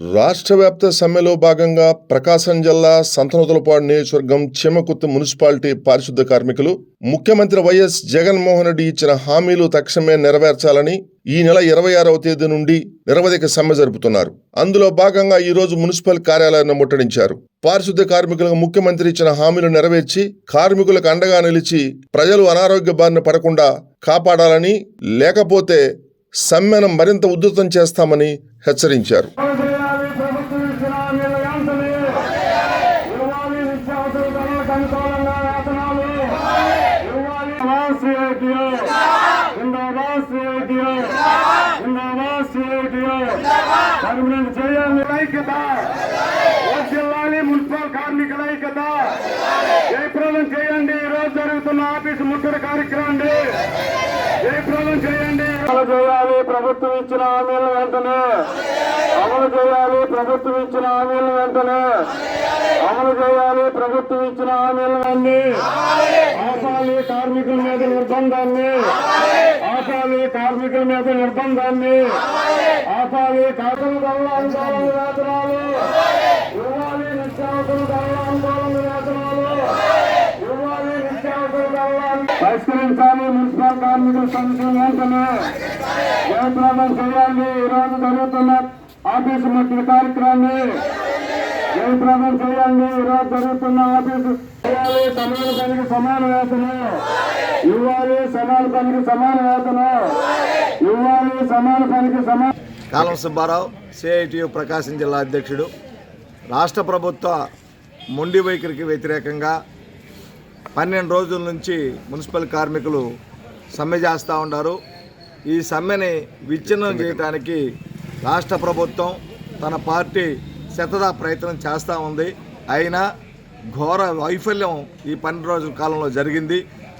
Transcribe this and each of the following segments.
రాష్ట్ర వ్యాప్త సమ్మెలో భాగంగా ప్రకాశం జిల్లా సంతనూతలపాడు నియోజకవర్గం చీమకుర్తి మున్సిపాలిటీ పారిశుద్ధ కార్మికులు ముఖ్యమంత్రి వైఎస్ జగన్మోహన్ రెడ్డి ఇచ్చిన హామీలు తక్షణమే నెరవేర్చాలని ఈ నెల ఇరవై ఆరవ తేదీ నుండి నిరవధిక సమ్మె జరుపుతున్నారు. అందులో భాగంగా ఈ రోజు మున్సిపల్ కార్యాలయాన్ని ముట్టడించారు. పారిశుద్ధ కార్మికులకు ముఖ్యమంత్రి ఇచ్చిన హామీలు నెరవేర్చి కార్మికులకు అండగా నిలిచి ప్రజలు అనారోగ్య బారిన పడకుండా కాపాడాలని లేకపోతే సమ్మెను మరింత ఉధృతం చేస్తామని హెచ్చరించారు చేయాలి ప్రభుత్వం ఇచ్చిన హామీలు వెంటనే ఇవ్వాలి నిత్యావసర ధరలకు అనుకూలంగా వేతనాలు ఇవ్వాలి వాసీఐటీఓ జిందాబాద్ సిఐటిఓ జిందాబాద్ సిఐటిఓ పర్మనెంట్ చేయాలి ఐక్యత జిల్లాని మున్సిపల్ కార్మికుల ఐక్యత జయప్రదం చేయండి. ఈ రోజు జరుగుతున్న ఆఫీసు ముట్టడి కార్యక్రమాన్ని జయప్రదం చేయండి. అమలు చేయాలి. ప్రభుత్వం ఇచ్చిన హామీలను వెంటనే అమలు చేయాలి. ప్రభుత్వం ఇచ్చిన హామీలను వెంటనే అమలు చేయాలి. ప్రభుత్వం ఇచ్చిన హామీలన్నీ ఆపాలి. కార్మికుల మీద నిర్బంధాన్ని ఆపాలి. కార్మికుల మీద నిర్బంధాన్ని ఆపాలి. కార్మికుల ధరల ఆందోళన వేతనాలు ఇవ్వాలి నిత్యావసర ధరల ఆందోళన వేతనాలు ఇవ్వాలి నిత్యావసర ధరల పరిష్కరించాలి మున్సిపల్ కార్మికుల సమస్యలు జయప్రదం చేయాలి ఈ రోజు జరుగుతున్న ఆఫీసు ముట్టిన కార్యక్రమాన్ని జయప్రదం చేయండి ఈ రోజు జరుగుతున్న ఆఫీసు ఇవ్వాలి సమాన పనికి సమాన వేతనం. ఇవ్వాలి సమాన పనికి సమాన వేతనం. ఇవ్వాలి సమాన పనికి సమాన కాలం సుబ్బారావు సిఐటియు ప్రకాశం జిల్లా అధ్యక్షుడు. రాష్ట్ర ప్రభుత్వ మొండి వైఖరికి వ్యతిరేకంగా పన్నెండు రోజుల నుంచి మున్సిపల్ కార్మికులు సమ్మె చేస్తూ ఉన్నారు. ఈ సమ్మెని విచ్ఛిన్నం చేయడానికి రాష్ట్ర ప్రభుత్వం తన పార్టీ శతదా ప్రయత్నం చేస్తూ ఉంది. అయినా ఘోర వైఫల్యం ఈ పన్నెండు రోజుల కాలంలో జరిగింది.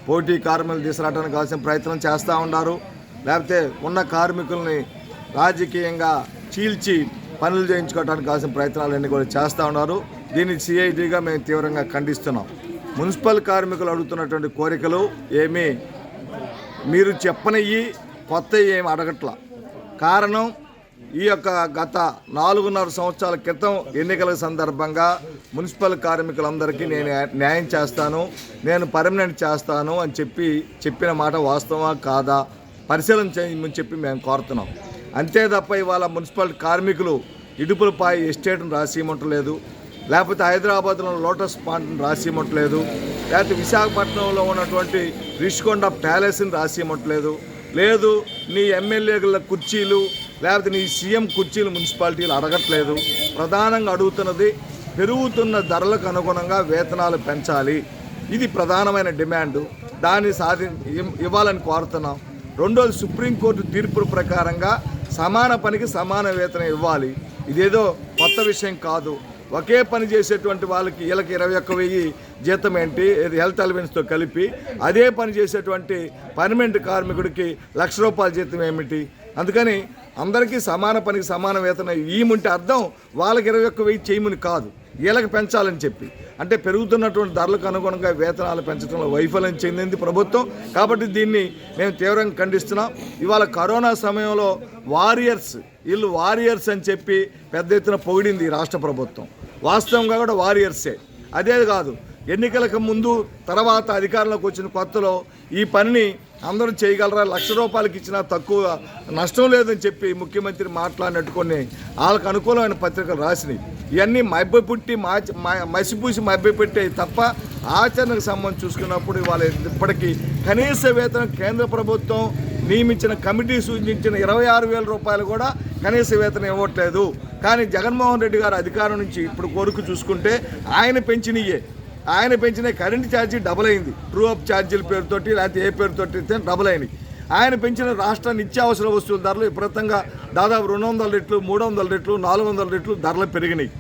పోటీ కార్మికులు తీసుకురావడానికి కావాల్సిన ప్రయత్నం చేస్తూ ఉన్నారు. లేకపోతే ఉన్న కార్మికుల్ని రాజకీయంగా చీల్చి పనులు చేయించుకోవడానికి కావాల్సిన ప్రయత్నాలన్నీ కూడా చేస్తూ ఉన్నారు. దీన్ని సిఐటిగా మేము తీవ్రంగా ఖండిస్తున్నాం. మున్సిపల్ కార్మికులు అడుగుతున్నటువంటి కోరికలు ఏమీ మీరు చెప్పనయ్యి కొత్త ఏమి అడగట్ల. కారణం ఈ యొక్క గత నాలుగున్నర సంవత్సరాల క్రితం ఎన్నికల సందర్భంగా మున్సిపల్ కార్మికులందరికీ నేను న్యాయం చేస్తాను నేను పర్మనెంట్ చేస్తాను అని చెప్పి చెప్పిన మాట వాస్తవా కాదా? పరిశీలన చేయమని చెప్పి మేము కోరుతున్నాం. అంతే తప్ప ఇవాళ మున్సిపల్ కార్మికులు ఇడుపులపాయి ఎస్టేట్ను రాసియమంటలేదు లేకపోతే హైదరాబాద్లో లోటస్ పాంట్ని రాసియమంటలేదు లేకపోతే విశాఖపట్నంలో ఉన్నటువంటి రిషికొండ ప్యాలెస్ని రాసియమంటలేదు లేదు నీ ఎమ్మెల్యేల కుర్చీలు లేకపోతే నీ సీఎం కుర్చీలు మున్సిపాలిటీలు అడగట్లేదు. ప్రధానంగా అడుగుతున్నది పెరుగుతున్న ధరలకు అనుగుణంగా వేతనాలు పెంచాలి. ఇది ప్రధానమైన డిమాండ్. దాన్ని సాధి ఇవ్వాలని కోరుతున్నాం. రెండోది సుప్రీంకోర్టు తీర్పు ప్రకారంగా సమాన పనికి సమాన వేతనం ఇవ్వాలి. ఇదేదో కొత్త విషయం కాదు. ఒకే పని చేసేటువంటి వాళ్ళకి వీళ్ళకి ఇరవై ఒక్క వెయ్యి జీతం ఏంటి? హెల్త్ అలవెన్స్తో కలిపి అదే పని చేసేటువంటి పర్మనెంట్ కార్మికుడికి లక్ష రూపాయల జీతం ఏమిటి? అందుకని అందరికీ సమాన పనికి సమాన వేతనం ఇయ్యమంటే అర్థం వాళ్ళకి ఇరవై ఒక్క వెయ్యి చేయమని కాదు. వీళ్ళకి పెంచాలని చెప్పి. అంటే పెరుగుతున్నటువంటి ధరలకు అనుగుణంగా వేతనాలు పెంచడంలో వైఫల్యం చెందింది ప్రభుత్వం. కాబట్టి దీన్ని మేము తీవ్రంగా ఖండిస్తున్నాం. ఇవాళ కరోనా సమయంలో వారియర్స్ వీళ్ళు వారియర్స్ అని చెప్పి పెద్ద ఎత్తున పొగిడింది రాష్ట్ర ప్రభుత్వం. వాస్తవంగా కూడా వారియర్సే. అదే కాదు ఎన్నికలకు ముందు తర్వాత అధికారంలోకి వచ్చిన కొత్తలో ఈ పనిని అందరూ చేయగలరా? లక్ష రూపాయలకి ఇచ్చినా తక్కువ నష్టం లేదని చెప్పి ముఖ్యమంత్రి మాట్లాడినట్టుకొని వాళ్ళకు అనుకూలమైన పత్రికలు రాసినాయి. ఇవన్నీ మభ్య పుట్టి మసిపూసి మభ్య పెట్టాయి తప్ప ఆచరణకు సంబంధించి చూసుకున్నప్పుడు వాళ్ళ ఇప్పటికీ కనీస వేతనం కేంద్ర ప్రభుత్వం నియమించిన కమిటీ సూచించిన ఇరవై ఆరు వేల రూపాయలు కూడా కనీస వేతనం ఇవ్వట్లేదు. కానీ జగన్మోహన్ రెడ్డి గారు అధికారం నుంచి ఇప్పుడు కొరకు చూసుకుంటే ఆయన పెంచినయే. ఆయన పెంచిన కరెంట్ ఛార్జీ డబుల్ అయింది. ట్రూ అప్ ఛార్జీల పేరుతోటి లేకపోతే ఏ పేరుతోటి అయితే డబుల్ అయినాయి. ఆయన పెంచిన రాష్ట్ర నిత్యావసర వస్తువుల ధరలు విపరీతంగా దాదాపు రెండు వందల రెట్లు మూడు వందల రెట్లు నాలుగు వందల రెట్లు ధరలు పెరిగినాయి.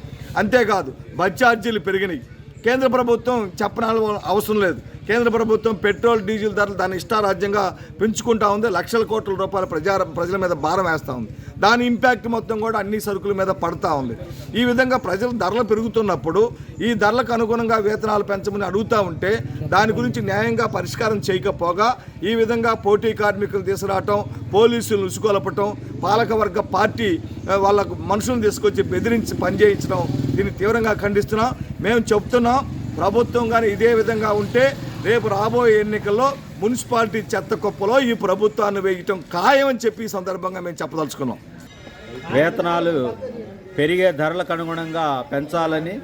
అంతేకాదు బస్ ఛార్జీలు పెరిగినాయి. కేంద్ర ప్రభుత్వం చెప్పనాల అవసరం లేదు. కేంద్ర ప్రభుత్వం పెట్రోల్ డీజిల్ ధరలు దాని ఇష్టారాజ్యంగా పెంచుకుంటా ఉంది. లక్షల కోట్ల రూపాయల ప్రజా ప్రజల మీద భారం వేస్తూ ఉంది. దాని ఇంపాక్ట్ మొత్తం కూడా అన్ని సరుకుల మీద పడతా ఉంది. ఈ విధంగా ప్రజల ధరలు పెరుగుతున్నప్పుడు ఈ ధరలకు అనుగుణంగా వేతనాలు పెంచమని అడుగుతూ ఉంటే దాని గురించి న్యాయంగా పరిష్కారం చేయకపోగా ఈ విధంగా పోటీ కార్మికులు తీసుకురావటం పోలీసులు ఉసుకొలపటం పాలకవర్గ పార్టీ వాళ్ళకు మనుషులను తీసుకొచ్చి బెదిరించి పనిచేయించడం దీన్ని తీవ్రంగా ఖండిస్తున్నాం. మేము చెప్తున్నాం ప్రభుత్వం కానీ ఇదే విధంగా ఉంటే రేపు రాబోయే ఎన్నికల్లో మున్సిపాలిటీ చెత్త కుప్పలో ఈ ప్రభుత్వాన్ని వేయటం ఖాయమని చెప్పి ఈ సందర్భంగా మేము చెప్పదలుచుకున్నాం. వేతనాలు పెరిగే ధరలకు అనుగుణంగా పెంచాలని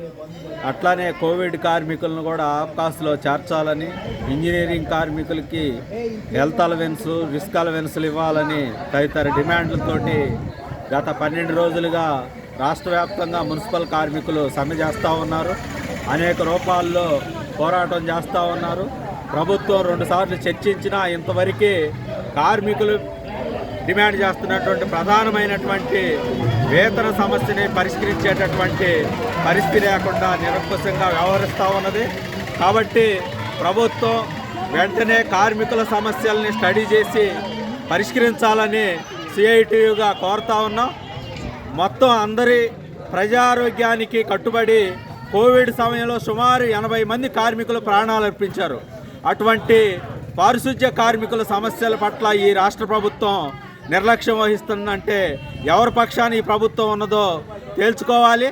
అట్లానే కోవిడ్ కార్మికులను కూడా ఆఫ్కాస్లో చేర్చాలని ఇంజనీరింగ్ కార్మికులకి హెల్త్ అలవెన్స్ రిస్క్ అలవెన్స్లు ఇవ్వాలని తదితర డిమాండ్లతోటి గత పన్నెండు రోజులుగా రాష్ట్ర వ్యాప్తంగా మున్సిపల్ కార్మికులు సమ్మె చేస్తూ ఉన్నారు. అనేక రూపాల్లో పోరాటం చేస్తూ ఉన్నారు. ప్రభుత్వం రెండుసార్లు చర్చించినా ఇంతవరకే కార్మికులు డిమాండ్ చేస్తున్నటువంటి ప్రధానమైనటువంటి వేతన సమస్యని పరిష్కరించేటటువంటి పరిస్థితి లేకుండా నిరంకుశంగా వ్యవహరిస్తూ ఉన్నది. కాబట్టి ప్రభుత్వం వెంటనే కార్మికుల సమస్యల్ని స్టడీ చేసి పరిష్కరించాలని సిఐటియుగా కోరుతా ఉన్నాం. మొత్తం అందరి ప్రజారోగ్యానికి కట్టుబడి కోవిడ్ సమయంలో సుమారు ఎనభై మంది కార్మికులు ప్రాణాలు అర్పించారు. అటువంటి పారిశుధ్య కార్మికుల సమస్యల పట్ల ఈ రాష్ట్ర ప్రభుత్వం నిర్లక్ష్యం వహిస్తుందంటే ఎవరి పక్షాన్ని ఈ ప్రభుత్వం ఉన్నదో తేల్చుకోవాలి.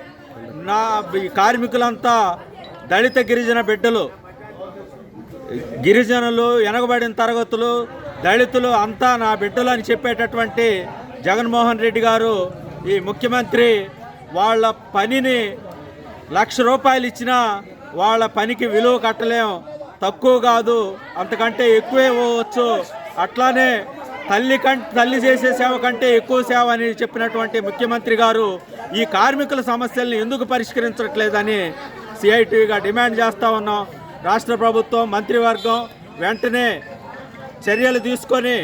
నా ఈ కార్మికులంతా దళిత గిరిజన బిడ్డలు. గిరిజనులు వెనకబడిన తరగతులు దళితులు అంతా నా బిడ్డలు అని చెప్పేటటువంటి జగన్మోహన్ రెడ్డి గారు ఈ ముఖ్యమంత్రి వాళ్ళ పనిని లక్ష రూపాయలు ఇచ్చినా వాళ్ళ పనికి విలువ కట్టలేం. తక్కువ కాదు అంతకంటే ఎక్కువే పోవచ్చు. అట్లానే తల్లి కంటే తల్లి చేసే సేవ కంటే ఎక్కువ సేవ అని చెప్పినటువంటి ముఖ్యమంత్రి గారు ఈ కార్మికుల సమస్యల్ని ఎందుకు పరిష్కరించట్లేదని సిఐటిగా డిమాండ్ చేస్తూ ఉన్నాం. రాష్ట్ర ప్రభుత్వం మంత్రివర్గం వెంటనే చర్యలు తీసుకొని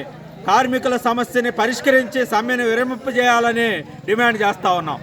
కార్మికుల సమస్యని పరిష్కరించి సమ్మెను విరమింపజేయాలని డిమాండ్ చేస్తూ ఉన్నాం.